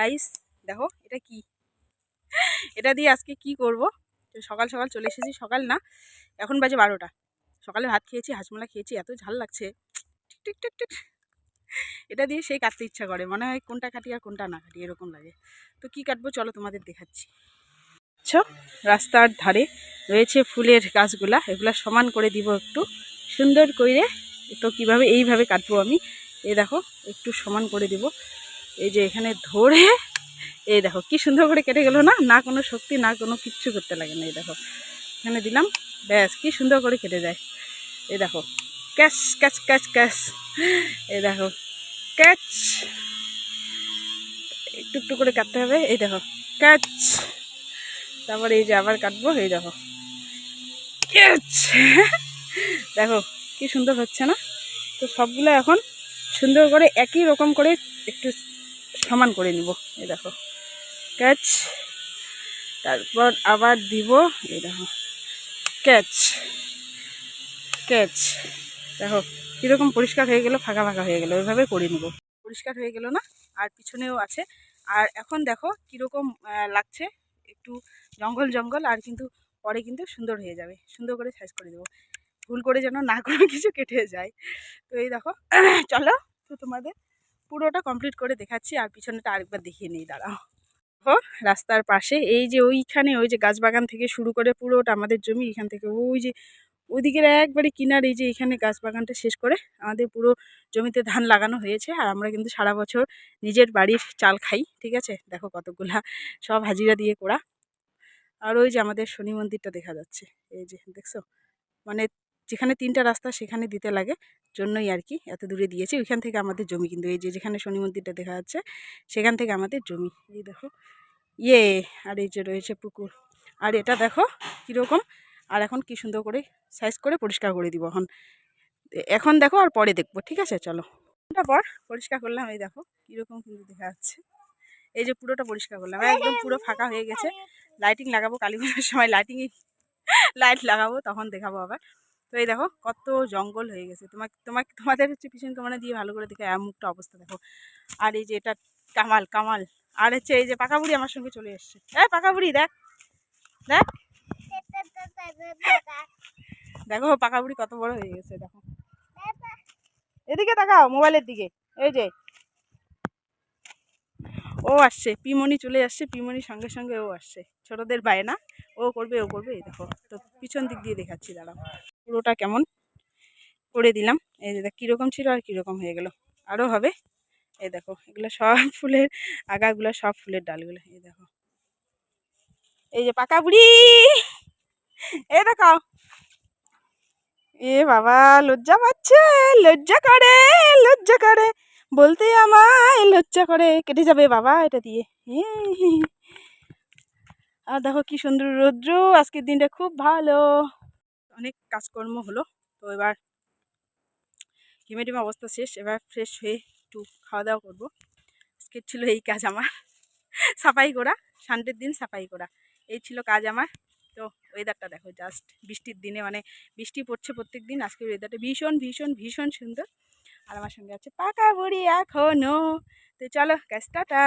Guys দেখো, এটা কি? এটা দিয়ে আজকে কি করব? সকাল সকাল চলে এসেছি, সকাল না, এখন বাজে বারোটা। সকালে ভাত খেয়েছি, হাঁসমলা খেয়েছি, এত ঝাল লাগছে। টিক টিক টিক এটা দিয়ে সেই কাটতে ইচ্ছা করে, মনে হয় কোনটা কাটি আর কোনটা না কাটি, এরকম লাগে। তো কি কাটবো চলো তোমাদের দেখাচ্ছি। আচ্ছা রাস্তার ধারে রয়েছে ফুলের গাছগুলা, এগুলা সমান করে দিব একটু। সুন্দর করে তো কীভাবে, এইভাবে কাটবো আমি? এই দেখো, একটু সমান করে দিব। এই যে এখানে ধরে, এই দেখো কি সুন্দর করে কেটে গেল না? না কোনো শক্তি, না কোনো কিচ্ছু করতে লাগে না, এই দেখো। এখানে দিলাম, ব্যাস, কি সুন্দর করে কেটে যায়। এই দেখো, ক্যাচ ক্যাচ ক্যাচ ক্যাচ। এই দেখো, ক্যাচ। একটু একটু করে কাটতে হবে, এই দেখো, ক্যাচ। তারপরে এই যে আবার কাটবো, এই দেখো, ক্যাচ। দেখো, কি সুন্দর হচ্ছে না? তো সবগুলো এখন সুন্দর করে একই রকম করে একটু সমান করে নিব, এই দেখো। ক্যাচ। তারপর আবার দিব, এই দেখো। ক্যাচ। ক্যাচ। দেখো, কীরকম পরিষ্কার হয়ে গেল, ফাঁকা ফাঁকা হয়ে গেল ওইভাবে করে নিব। পরিষ্কার হয়ে গেল না, আর পিছনেও আছে। আর এখন দেখো, কীরকম লাগছে। একটু জঙ্গল জঙ্গল, আর কিন্তু পরে কিন্তু সুন্দর হয়ে যাবে। সুন্দর করে সাইজ করে দেবো। ভুল করে যেন না কোনো কিছু কেটে যায়। তো এই দেখো, চলো, তো তোমাদের পুরোটা কমপ্লিট করে দেখাচ্ছি, আর পিছনেটা আরেকবার দেখিয়ে নিই, দাঁড়াও। দেখো, রাস্তার পাশে, এই যে ওইখানে, ওই যে গাছ বাগান থেকে শুরু করে পুরোটা আমাদের জমি, এখান থেকে ওই যে, ওইদিকের একবারে কিনার, এই যে এখানে গাছ বাগানটা শেষ করে আমাদের পুরো জমিতে ধান লাগানো হয়েছে, আর আমরা কিন্তু সারা বছর নিজের বাড়ির চাল খাই, ঠিক আছে? দেখো কতগুলা সব হাজিরা দিয়ে করা আর ওই যে আমাদের শনি মন্দিরটা দেখা যাচ্ছে, এই যে, দেখছ? মানে যেখানে তিনটা রাস্তা, সেখানে দিতে লাগে জন্যই আর কি এত দূরে দিয়েছে। ওইখান থেকে আমাদের জমি কিন্তু এই যে, যেখানে শনি মন্দিরটা দেখা যাচ্ছে, সেখান থেকে আমাদের জমি। এই দেখো। ইয়ে! আর এই যে রয়েছে পুকুর। আর এটা দেখো কীরকম। আর এখন কি সুন্দর করে সাইজ করে পরিষ্কার করে দিব এখন। এখন দেখো আর পরে দেখব, ঠিক আছে? চলো। ঘণ্টা পর পরিষ্কার করলাম, এই দেখো কীরকম কিন্তু দেখা যাচ্ছে। এই যে পুরোটা পরিষ্কার করলাম। একদম পুরো ফাঁকা হয়ে গেছে। লাইটিং লাগাবো, কালী পুজোর সময় লাইটিংয়ে লাইট লাগাবো, তখন দেখাবো আবার। তো এই দেখো কত জঙ্গল হয়ে গেছে। তোমাকে তোমাকে, তোমাদের হচ্ছে পিছন ক্যামেরা দিয়ে ভালো করে দেখে মুখটা অবস্থা দেখো। আর এই যে এটা কামাল কামাল। আর হচ্ছে এই যে পাকা বুড়ি আমার সঙ্গে চলে এসছে। হ্যাঁ পাকা বুড়ি, দেখ দেখ। দেখো পাকা বুড়ি কত বড় হয়ে গেছে, দেখো। এদিকে তাকাও, মোবাইলের দিকে। এই যে। ও আসছে, পিমনি চলে আসছে, পিমনির সঙ্গে সঙ্গে ও আসছে। ছোটদের বায়না। ও করবে ও করবে, এই দেখো তো পিছন দিক দিয়ে দেখাচ্ছি, দাঁড়াও। পুরোটা কেমন? করে দিলাম, এই দেখ, কীরকম ছিল আর কীরকম হয়ে গেল। আরও হবে? এই দেখো, এগুলো সব ফুলের আগাগুলো, সব ফুলের ডালগুলো, এই দেখো। এই যে পাকা বুড়ি! এই দেখো এ বাবা, লজ্জা পাচ্ছে, লজ্জা করে লজ্জা করে, বলতে আমায় লজ্জা করে, কেটে যাবে বাবা এটা দিয়ে। আর দেখো কি সুন্দর রৌদ্র, আজকের দিনটা খুব ভালো। অনেক কাজকর্ম হলো, তো এবার ঘেমে টেমে অবস্থা শেষ, এবার ফ্রেশ হয়ে একটু খাওয়া দাওয়া করব। আজকের ছিল এই কাজ আমার, সাফাই করা, সানডের দিন সাফাই করা, এই ছিল কাজ আমার। তো ওয়েদারটা দেখো জাস্ট বৃষ্টির দিনে মানে বৃষ্টি পড়ছে প্রত্যেক দিন আজকের ওয়েদারটা ভীষণ ভীষণ ভীষণ সুন্দর। আর আমার সঙ্গে আছে পাকা বুড়ি এখনও। তো চলো টাটা।